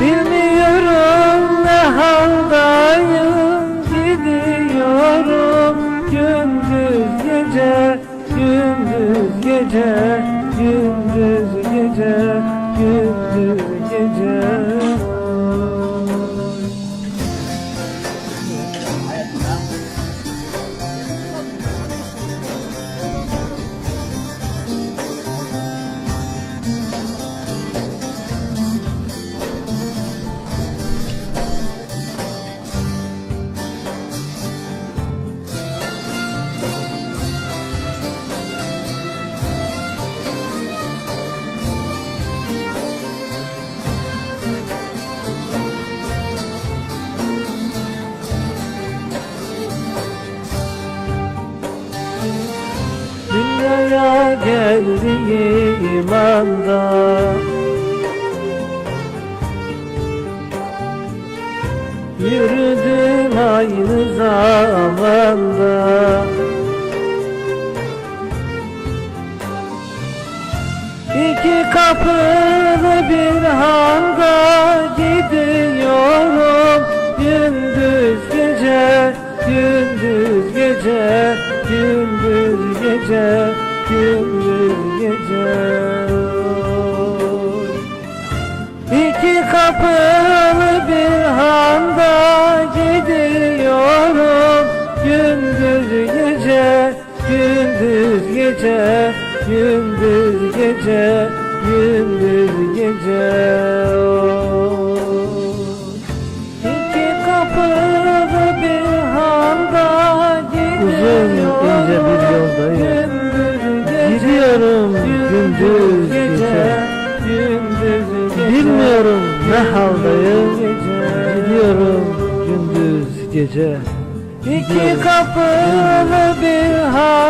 Bilmiyorum ne haldayım Gidiyorum. Gündüz gece Gündüz gece Gündüz gece Dünyaya geldiğim anda Yürüdüm aynı zamanda. İki kapılı bir handa gece, gündüz gece, gündüz gece İki kapılı bir handa gidiyorum Uzun ince bir yoldayım. Gidiyorum gündüz gece. Bilmiyorum ne haldayım. Gidiyorum gündüz gece İki kapılı bir handa